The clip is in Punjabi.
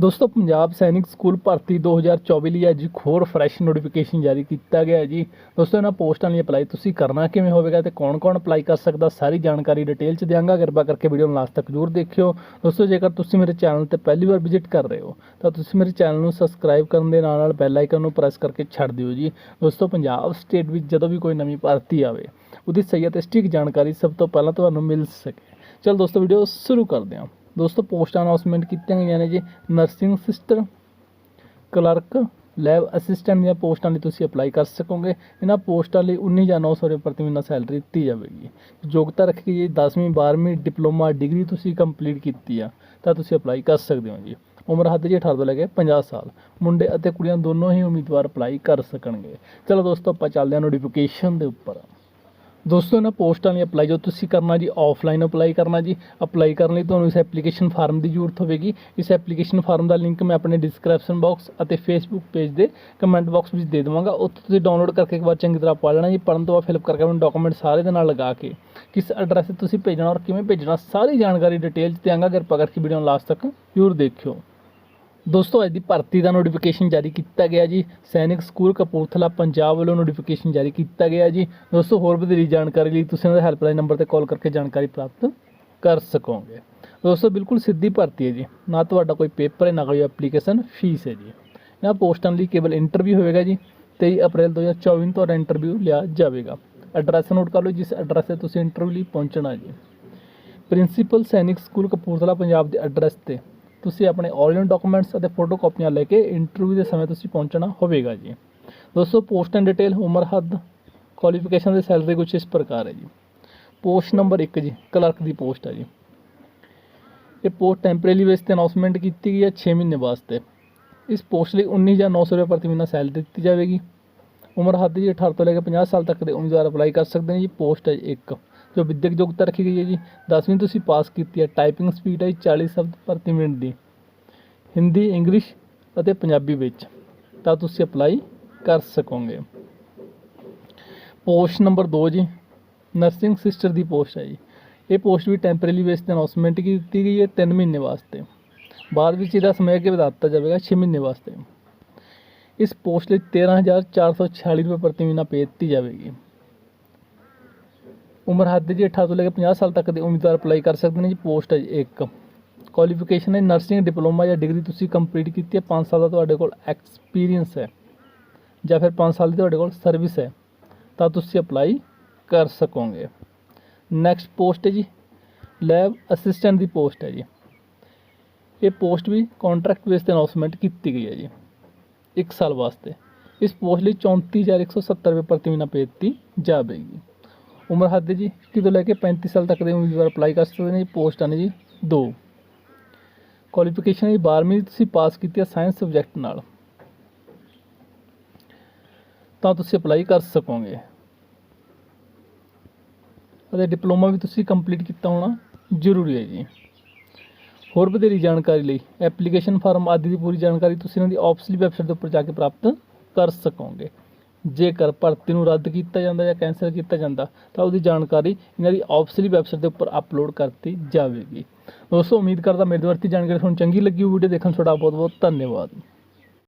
ਦੋਸਤੋ, ਪੰਜਾਬ ਸੈਨਿਕ ਸਕੂਲ ਭਰਤੀ 2024 ਲਈ ਅੱਜ ਇੱਕ ਹੋਰ ਫਰੈਸ਼ ਨੋਟੀਫਿਕੇਸ਼ਨ ਜਾਰੀ ਕੀਤਾ ਗਿਆ ਹੈ ਜੀ। ਦੋਸਤੋ, ਇਹਨਾਂ ਪੋਸਟਾਂ ਲਈ ਅਪਲਾਈ ਤੁਸੀਂ ਕਰਨਾ ਕਿਵੇਂ ਹੋਵੇਗਾ ਤੇ ਕੌਣ-ਕੌਣ ਅਪਲਾਈ ਕਰ ਸਕਦਾ, ਸਾਰੀ ਜਾਣਕਾਰੀ ਡਿਟੇਲ ਚ ਦਿਆਂਗਾ। ਕਿਰਪਾ ਕਰਕੇ ਵੀਡੀਓ ਨੂੰ ਲਾਸਟ ਤੱਕ ਜ਼ਰੂਰ ਦੇਖਿਓ। ਦੋਸਤੋ, ਜੇਕਰ ਤੁਸੀਂ ਮੇਰੇ ਚੈਨਲ ਤੇ ਪਹਿਲੀ ਵਾਰ ਵਿਜ਼ਿਟ ਕਰ ਰਹੇ ਹੋ, ਤਾਂ ਤੁਸੀਂ ਮੇਰੇ ਚੈਨਲ ਨੂੰ ਸਬਸਕ੍ਰਾਈਬ ਕਰਨ ਦੇ ਨਾਲ ਨਾਲ ਬੈਲ ਆਈਕਨ ਨੂੰ ਪ੍ਰੈਸ ਕਰਕੇ ਛੱਡ ਦਿਓ ਜੀ। ਦੋਸਤੋ, ਪੰਜਾਬ ਸਟੇਟ ਵਿੱਚ ਜਦੋਂ ਵੀ ਕੋਈ ਨਵੀਂ ਭਰਤੀ ਆਵੇ, ਉਹਦੀ ਸਹੀ ਅਤੇ ਸਟਿਕ ਜਾਣਕਾਰੀ ਸਭ ਤੋਂ ਪਹਿਲਾਂ ਤੁਹਾਨੂੰ ਮਿਲ ਸਕੇ। ਚਲ ਦੋਸਤੋ ਵੀਡੀਓ ਸ਼ੁਰੂ ਕਰਦੇ ਹਾਂ। ਦੋਸਤੋ, ਪੋਸਟਾਂ ਅਨਾਉਂਸਮੈਂਟ ਕੀਤੀਆਂ ਗਈਆਂ ਨੇ ਜੀ। Nursing sister clerk lab assistant ਦੀਆਂ ਪੋਸਟਾਂ ਲਈ ਤੁਸੀਂ ਅਪਲਾਈ ਕਰ ਸਕੋਗੇ। ਇਹਨਾਂ ਪੋਸਟਾਂ ਲਈ 19 ਜਾਂ 900 ਰੁਪਏ ਪ੍ਰਤੀ ਮਹੀਨਾ ਸੈਲਰੀ ਦਿੱਤੀ ਜਾਵੇਗੀ। ਯੋਗਤਾ ਰੱਖੀ ਜੀ। 10ਵੀਂ 12ਵੀਂ ਡਿਪਲੋਮਾ ਡਿਗਰੀ ਤੁਸੀਂ ਕੰਪਲੀਟ ਕੀਤੀ ਆ, ਤਾਂ ਤੁਸੀਂ ਅਪਲਾਈ ਕਰ ਸਕਦੇ ਹੋ ਜੀ। ਉਮਰ ਹੱਦ ਜੀ 18 ਤੋਂ ਲੈ ਕੇ 50 ਸਾਲ। ਮੁੰਡੇ ਅਤੇ ਕੁੜੀਆਂ ਦੋਨੋਂ ਹੀ ਉਮੀਦਵਾਰ ਅਪਲਾਈ ਕਰ ਸਕਣਗੇ। ਚਲੋ ਦੋਸਤੋ, ਆਪਾਂ ਚੱਲਦੇ ਹਾਂ ਨੋਟੀਫਿਕੇਸ਼ਨ ਦੇ ਉੱਪਰ। ਦੋਸਤੋ, ਇਹਨਾਂ ਪੋਸਟਾਂ ਲਈ ਅਪਲਾਈ ਜੋ ਤੁਸੀਂ ਕਰਨਾ ਜੀ ਆਫਲਾਈਨ ਅਪਲਾਈ ਕਰਨਾ ਜੀ ਅਪਲਾਈ ਕਰਨ ਲਈ ਤੁਹਾਨੂੰ ਇਸ ਐਪਲੀਕੇਸ਼ਨ ਫਾਰਮ ਦੀ ਜ਼ਰੂਰਤ ਹੋਵੇਗੀ। ਇਸ ਐਪਲੀਕੇਸ਼ਨ ਫਾਰਮ ਦਾ ਲਿੰਕ ਮੈਂ ਆਪਣੇ ਡਿਸਕ੍ਰਿਪਸ਼ਨ ਬਾਕਸ ਅਤੇ ਫੇਸਬੁੱਕ ਪੇਜ ਦੇ ਕਮੈਂਟ ਬਾਕਸ ਵਿੱਚ ਦੇ ਦੇਵਾਂਗਾ। ਉੱਥੇ ਤੁਸੀਂ ਡਾਊਨਲੋਡ ਕਰਕੇ ਇੱਕ ਵਾਰ ਚੰਗੀ ਤਰ੍ਹਾਂ ਪੜ੍ਹ ਲੈਣਾ ਜੀ। ਪੜ੍ਹਨ ਤੋਂ ਬਾਅਦ ਫਿਲਪ ਕਰਕੇ ਆਪਣੇ ਡਾਕੂਮੈਂਟ ਸਾਰੇ ਦੇ ਨਾਲ ਲਗਾ ਕੇ ਕਿਸ ਐਡਰੈਸ ਤੇ ਤੁਸੀਂ ਭੇਜਣਾ ਔਰ ਕਿਵੇਂ ਭੇਜਣਾ, ਸਾਰੀ ਜਾਣਕਾਰੀ ਡਿਟੇਲ 'ਚ ਦਿਆਂਗਾ ਕਿਰਪਾ ਕਰਕੇ ਵੀਡੀਓ ਨੂੰ ਲਾਸਟ ਤੱਕ ਜ਼ਰੂਰ ਦੇਖਿਓ। ਦੋਸਤੋ, ਅੱਜ ਦੀ ਭਰਤੀ ਦਾ ਨੋਟੀਫਿਕੇਸ਼ਨ ਜਾਰੀ ਕੀਤਾ ਗਿਆ ਜੀ। ਸੈਨਿਕ ਸਕੂਲ ਕਪੂਰਥਲਾ, ਪੰਜਾਬ ਵੱਲੋਂ ਨੋਟੀਫਿਕੇਸ਼ਨ ਜਾਰੀ ਕੀਤਾ ਗਿਆ ਜੀ। ਦੋਸਤੋ, ਹੋਰ ਵਧੇਰੀ ਜਾਣਕਾਰੀ ਲਈ ਤੁਸੀਂ ਉਹਨਾਂ ਦੇ ਹੈਲਪਲਾਈਨ ਨੰਬਰ ਤੇ ਕਾਲ ਕਰਕੇ ਜਾਣਕਾਰੀ ਪ੍ਰਾਪਤ ਕਰ ਸਕੋਗੇ। ਦੋਸਤੋ, ਬਿਲਕੁਲ ਸਿੱਧੀ ਭਰਤੀ ਹੈ ਜੀ। ਨਾ ਤੁਹਾਡਾ ਕੋਈ ਪੇਪਰ ਹੈ, ਨਾ ਕੋਈ ਐਪਲੀਕੇਸ਼ਨ ਫੀਸ ਹੈ ਜੀ। ਇਹਨਾਂ ਪੋਸਟਾਂ ਲਈ ਕੇਵਲ ਇੰਟਰਵਿਊ ਹੋਵੇਗਾ ਜੀ 23 ਅਪ੍ਰੈਲ 2024 ਨੂੰ ਤੁਹਾਡਾ ਇੰਟਰਵਿਊ ਲਿਆ ਜਾਵੇਗਾ। ਐਡਰੈਸ ਨੋਟ ਕਰ ਲਓ, ਜਿਸ ਐਡਰੈਸ ਤੇ ਤੁਸੀਂ ਇੰਟਰਵਿਊ ਲਈ ਪਹੁੰਚਣਾ ਜੀ। ਪ੍ਰਿੰਸੀਪਲ ਸੈਨਿਕ ਸਕੂਲ ਕਪੂਰਥਲਾ, ਪੰਜਾਬ ਦੇ ਐਡਰੈਸ ਤੇ। ਤੁਸੀਂ ਆਪਣੇ ਓਰੀਜਨਲ ਡਾਕੂਮੈਂਟਸ ਅਤੇ ਫੋਟੋ ਕਾਪੀਆਂ ਲੈ ਕੇ ਇੰਟਰਵਿਊ ਦੇ ਸਮੇਂ ਤੁਸੀਂ ਪਹੁੰਚਣਾ ਹੋਵੇਗਾ ਜੀ। ਦੋਸਤੋ ਪੋਸਟ ਐਂਡ ਡਿਟੇਲ ਉਮਰ, ਹੱਦ ਕੁਆਲੀਫਿਕੇਸ਼ਨ ਦੇ ਸੈਲਰੀ ਕੁਝ ਇਸ ਪ੍ਰਕਾਰ ਹੈ ਜੀ। ਪੋਸਟ ਨੰਬਰ 1 ਜੀ ਕਲਰਕ ਦੀ ਪੋਸਟ ਹੈ ਜੀ। ਇਹ ਪੋਸਟ ਟੈਂਪਰੇਰੀ ਬੇਸ ਤੇ ਅਨਾਉਂਸਮੈਂਟ ਕੀਤੀ ਗਈ ਹੈ 6 ਮਹੀਨੇ ਵਾਸਤੇ। ਇਸ ਪੋਸਟ ਲਈ 19 ਜਾਂ 900 ਰੁਪਏ ਪ੍ਰਤੀ ਮਹੀਨਾ ਸੈਲਰੀ ਦਿੱਤੀ ਜਾਵੇਗੀ। ਉਮਰ, ਹੱਦ ਜੀ 18 ਤੋਂ ਲੈ ਕੇ 50 ਸਾਲ ਤੱਕ ਦੇ ਉਮੀਦਵਾਰ ਅਪਲਾਈ ਕਰ ਸਕਦੇ ਨੇ ਜੀ। ਪੋਸਟ ਹੈ ਜੀ ਇੱਕ। ਜੋ ਵਿੱਦਿਅਕ ਯੋਗਤਾ ਰੱਖੀ ਗਈ ਹੈ ਜੀ। 10ਵੀਂ ਤੁਸੀਂ ਪਾਸ ਕੀਤੀ ਹੈ। ਟਾਈਪਿੰਗ ਸਪੀਡ ਹੈ ਜੀ 40 ਸ਼ਬਦ ਪ੍ਰਤੀ ਮਿੰਟ ਦੀ। ਹਿੰਦੀ ਇੰਗਲਿਸ਼ ਅਤੇ ਪੰਜਾਬੀ ਵਿੱਚ। ਤਾਂ ਤੁਸੀਂ ਅਪਲਾਈ ਕਰ ਸਕੋਗੇ। ਪੋਸਟ ਨੰਬਰ 2 ਜੀ। ਨਰਸਿੰਗ ਸਿਸਟਰ ਦੀ ਪੋਸਟ ਹੈ ਜੀ। ਇਹ ਪੋਸਟ ਵੀ ਟੈਂਪਰੇਰੀ ਬੇਸ ਤੇ ਅਨਾਉਂਸਮੈਂਟ ਕੀਤੀ ਗਈ ਹੈ? 3 ਮਹੀਨੇ ਵਾਸਤੇ। ਬਾਅਦ ਵਿੱਚ ਇਹਦਾ ਸਮਾਂ ਅੱਗੇ ਵਧਾ ਦਿੱਤਾ ਜਾਵੇਗਾ 6 ਮਹੀਨੇ ਵਾਸਤੇ। ਇਸ ਪੋਸਟ ਲਈ 13446 ਰੁਪਏ ਪ੍ਰਤੀ ਮਹੀਨਾ ਪੇ ਦਿੱਤੀ ਜਾਵੇਗੀ। ਉਮਰ ਹੱਦ ਜੀ 18 ਤੋਂ ਲੈ ਕੇ 50 ਸਾਲ ਤੱਕ ਦੇ ਉਮੀਦਵਾਰ ਅਪਲਾਈ ਕਰ ਸਕਦੇ ਨੇ ਜੀ, ਪੋਸਟ ਹੈ ਜੀ ਇੱਕ। ਕੁਆਲੀਫਿਕੇਸ਼ਨ ਹੈ ਨਰਸਿੰਗ ਡਿਪਲੋਮਾ ਜਾਂ ਡਿਗਰੀ ਤੁਸੀਂ ਕੰਪਲੀਟ ਕੀਤੀ ਹੈ 5 ਸਾਲ ਦਾ ਤੁਹਾਡੇ ਕੋਲ ਐਕਸਪੀਰੀਅੰਸ ਹੈ। ਜਾਂ ਫਿਰ 5 ਸਾਲ ਦੀ ਤੁਹਾਡੇ ਕੋਲ ਸਰਵਿਸ ਹੈ, ਤਾਂ ਤੁਸੀਂ ਅਪਲਾਈ ਕਰ ਸਕੋਗੇ। ਨੈਕਸਟ ਪੋਸਟ ਹੈ ਜੀ ਲੈਬ ਅਸਿਸਟੈਂਟ ਦੀ ਪੋਸਟ ਹੈ ਜੀ। ਇਹ ਪੋਸਟ ਵੀ ਕੰਟਰੈਕਟ ਬੇਸ ਤੇ ਅਨਾਉਂਸਮੈਂਟ ਕੀਤੀ ਗਈ ਹੈ ਜੀ 1 ਸਾਲ ਵਾਸਤੇ। ਇਸ ਪੋਸਟ ਲਈ 34170 ਰੁਪਏ ਪ੍ਰਤੀ ਮਹੀਨਾ ਪੇ ਦਿੱਤੀ ਜਾਵੇਗੀ। ਉਮਰ ਹੱਦ ਜੀ 21 ਤੋਂ ਲੈ ਕੇ 35 ਸਾਲ ਤੱਕ ਦੇ ਉਮੀਦਵਾਰ ਅਪਲਾਈ ਕਰ ਸਕਦੇ ਨੇ ਜੀ ਪੋਸਟਾਂ ਨੇ ਜੀ, ਦੋ। ਕੁਆਲੀਫਿਕੇਸ਼ਨ ਜੀ 12ਵੀਂ ਤੁਸੀਂ ਪਾਸ ਕੀਤੀ ਹੈ ਸਾਇੰਸ ਸਬਜੈਕਟ ਨਾਲ। ਤਾਂ ਤੁਸੀਂ ਅਪਲਾਈ ਕਰ ਸਕੋਗੇ। ਅਤੇ ਡਿਪਲੋਮਾ ਵੀ ਤੁਸੀਂ ਕੰਪਲੀਟ ਕੀਤਾ ਹੋਣਾ, ਜ਼ਰੂਰੀ ਹੈ ਜੀ। ਹੋਰ ਵਧੇਰੀ ਜਾਣਕਾਰੀ ਲਈ ਐਪਲੀਕੇਸ਼ਨ ਫਾਰਮ ਆਦਿ ਦੀ ਪੂਰੀ ਜਾਣਕਾਰੀ ਤੁਸੀਂ ਇਹਨਾਂ ਦੀ ਆਫਿਸਲੀ ਵੈਬਸਾਈਟ ਦੇ ਉੱਪਰ ਜਾ ਕੇ ਪ੍ਰਾਪਤ ਕਰ ਸਕੋਗੇ। ਜੇਕਰ ਭਰਤੀ ਨੂੰ ਰੱਦ ਕੀਤਾ ਜਾਂਦਾ ਜਾਂ ਕੈਂਸਲ ਕੀਤਾ ਜਾਂਦਾ, ਤਾਂ ਉਹਦੀ ਜਾਣਕਾਰੀ ਇਹਨਾਂ ਦੀ ਆਫਿਸਲੀ ਵੈਬਸਾਈਟ ਦੇ ਉੱਪਰ ਅਪਲੋਡ ਕਰਤੀ ਜਾਵੇਗੀ। ਦੋਸਤੋ, ਉਮੀਦ ਕਰਦਾ ਮੇਰੇ ਦੁਆਰਾ ਜਾਣਕਾਰੀ ਤੁਹਾਨੂੰ ਚੰਗੀ ਲੱਗੀ ਵੀਡੀਓ ਦੇਖਣ ਤੁਹਾਡਾ ਬਹੁਤ ਬਹੁਤ ਧੰਨਵਾਦ।